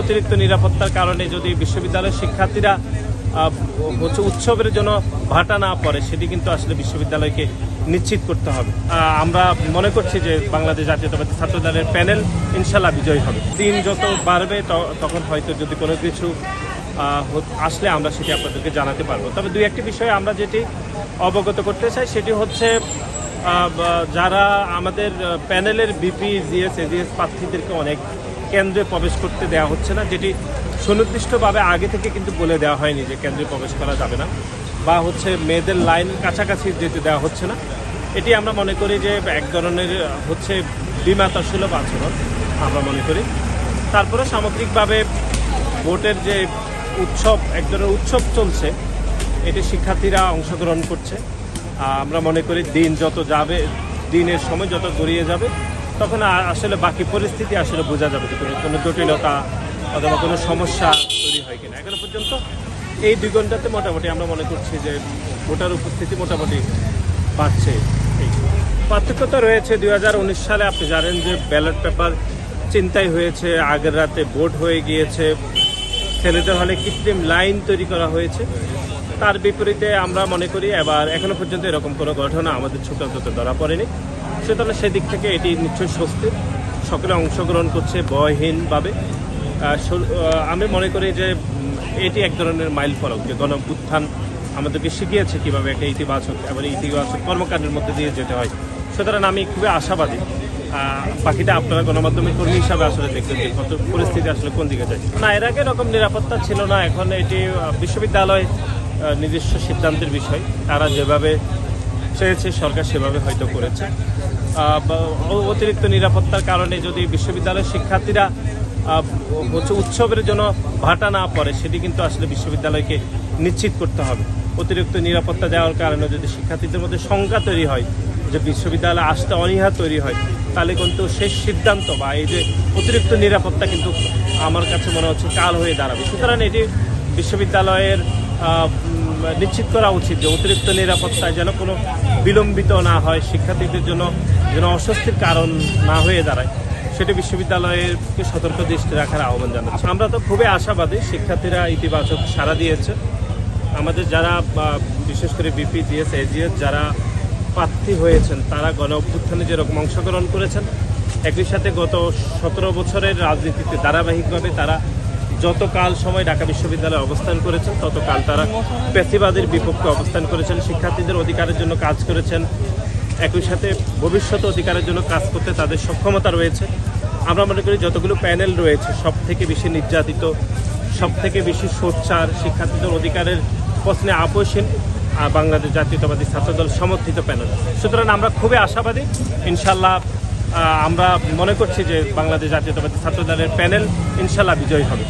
অতিরিক্ত নিরাপত্তার কারণে যদি বিশ্ববিদ্যালয়ের শিক্ষার্থীরা হচ্ছে উৎসবের জন্য ভাটা না পড়ে, সেটি কিন্তু আসলে বিশ্ববিদ্যালয়কে নিশ্চিত করতে হবে। আমরা মনে করছি যে বাংলাদেশ জাতীয়তাবাদী ছাত্র দলের প্যানেল ইনশাল্লাহ বিজয়ী হবে। দিন যত বাড়বে তখন হয়তো যদি কোনো কিছু আসলে আমরা সেটি আপনাদেরকে জানাতে পারব। তবে দুই একটি বিষয়ে আমরা যেটি অবগত করতে চাই, সেটি হচ্ছে যারা আমাদের প্যানেলের বিপি জিএস, এজিএস প্রার্থীদেরকে অনেক কেন্দ্রে প্রবেশ করতে দেওয়া হচ্ছে না, যেটি সুনির্দিষ্টভাবে আগে থেকে কিন্তু বলে দেওয়া হয়নি যে কেন্দ্রে প্রবেশ করা যাবে না, বা হচ্ছে মেয়েদের লাইন কাছাকাছি যেতে দেওয়া হচ্ছে না। এটি আমরা মনে করি যে এক ধরনের, হচ্ছে বিমাতা সুলভ আচরণ আমরা মনে করি। তারপরে সামগ্রিকভাবে ভোটের যে উৎসব, এক ধরনের উৎসব চলছে, এটি শিক্ষার্থীরা অংশগ্রহণ করছে। আমরা মনে করি দিন যত যাবে, দিনের সময় যত গড়িয়ে যাবে তখন আসলে বাকি পরিস্থিতি আসলে বোঝা যাবে যে কোনো- জটিলতা অথবা কোনো সমস্যা তৈরি হয় কিনা। এখনও পর্যন্ত এই দুই ঘন্টাতে মোটামুটি আমরা মনে করছি যে ভোটার উপস্থিতি মোটামুটি এই পার্থক্য তো রয়েছে দুই হাজার উনিশ সালে। আপনি জানেন যে ব্যালট পেপার চিন্তাই হয়েছে, আগের রাতে ভোট হয়ে গিয়েছে। ছেলেদের হলে কৃত্রিম লাইন তৈরি করা হয়েছে। তার বিপরীতে আমরা মনে করি এবার এখনও পর্যন্ত এরকম কোনো ঘটনা আমাদের ছোট ছোট ধরা পড়েনি। সুতরাং সেদিক থেকে এটি নিশ্চয়ই স্বস্তি। সকলে অংশগ্রহণ করছে ভয়হীনভাবে। আমি মনে করি যে এটি এক ধরনের মাইল ফলক যে গণ উত্থান আমাদেরকে শিখিয়েছে কীভাবে একটা ইতিবাচক এবং ইতিবাচক কর্মকাণ্ডের মধ্যে দিয়ে যেতে হয়। সুতরাং আমি খুবই আশাবাদী। বাকিটা আপনারা গণমাধ্যমের কর্মী হিসাবে আসলে দেখবেন যে কত পরিস্থিতি আসলে কোন দিকে যায়। না, এর আগে এরকম নিরাপত্তা ছিল না। এখন এটি বিশ্ববিদ্যালয় নিজস্ব সিদ্ধান্তের বিষয়। তারা যেভাবে চেয়েছে, সরকার সেভাবে হয়তো করেছে। অতিরিক্ত নিরাপত্তার কারণে যদি বিশ্ববিদ্যালয়ের শিক্ষার্থীরা হচ্ছে উৎসবের জন্য ভাটা না পড়ে, সেটি কিন্তু আসলে বিশ্ববিদ্যালয়কে নিশ্চিত করতে হবে। অতিরিক্ত নিরাপত্তা দেওয়ার কারণে যদি শিক্ষার্থীদের মধ্যে শঙ্কা তৈরি হয়, যে বিশ্ববিদ্যালয়ে আসতে অনীহা তৈরি হয়, তাহলে কিন্তু শেষ সিদ্ধান্ত বা এই যে অতিরিক্ত নিরাপত্তা কিন্তু আমার কাছে মনে হচ্ছে কাল হয়ে দাঁড়াবে। সুতরাং এটি বিশ্ববিদ্যালয়ের নিশ্চিত করা উচিত যে অতিরিক্ত নিরাপত্তায় যেন কোনো বিলম্বিত না হয়, শিক্ষার্থীদের জন্য যেন অস্বস্তির কারণ না হয়ে দাঁড়ায়, সেটি বিশ্ববিদ্যালয়েরকে সতর্ক দৃষ্টি রাখার আহ্বান জানাচ্ছি। আমরা তো খুবই আশাবাদী শিক্ষার্থীরা ইতিবাচক সাড়া দিয়েছে। আমাদের যারা বিশেষ করে বিপি, জিএস, এজিএস যারা প্রার্থী হয়েছেন, তারা গণ অভ্যুত্থানে যেরকম অংশগ্রহণ করেছেন, একই সাথে গত সতেরো বছরের রাজনীতিতে ধারাবাহিকভাবে তারা যতকাল সময় ঢাকা বিশ্ববিদ্যালয়ে অবস্থান করেছেন, ততকাল তারা পেশিবাদের বিপক্ষে অবস্থান করেছেন। শিক্ষার্থীদের অধিকারের জন্য কাজ করেছেন। একই সাথে ভবিষ্যৎ অধিকারের জন্য কাজ করতে তাদের সক্ষমতা রয়েছে। আমরা মনে করি যতগুলো প্যানেল রয়েছে সব থেকে বেশি নির্যাতিত সব থেকে বেশি সোচ্চার শিক্ষার্থীদের অধিকারের প্রশ্নে আপোষহীন বাংলাদেশ জাতীয়তাবাদী ছাত্রদল সমর্থিত প্যানেল। সুতরাং আমরা খুবই আশাবাদী। ইনশাল্লাহ আমরা মনে করছি যে বাংলাদেশ জাতীয়তাবাদী ছাত্রদলের প্যানেল ইনশাল্লাহ বিজয়ী হবে।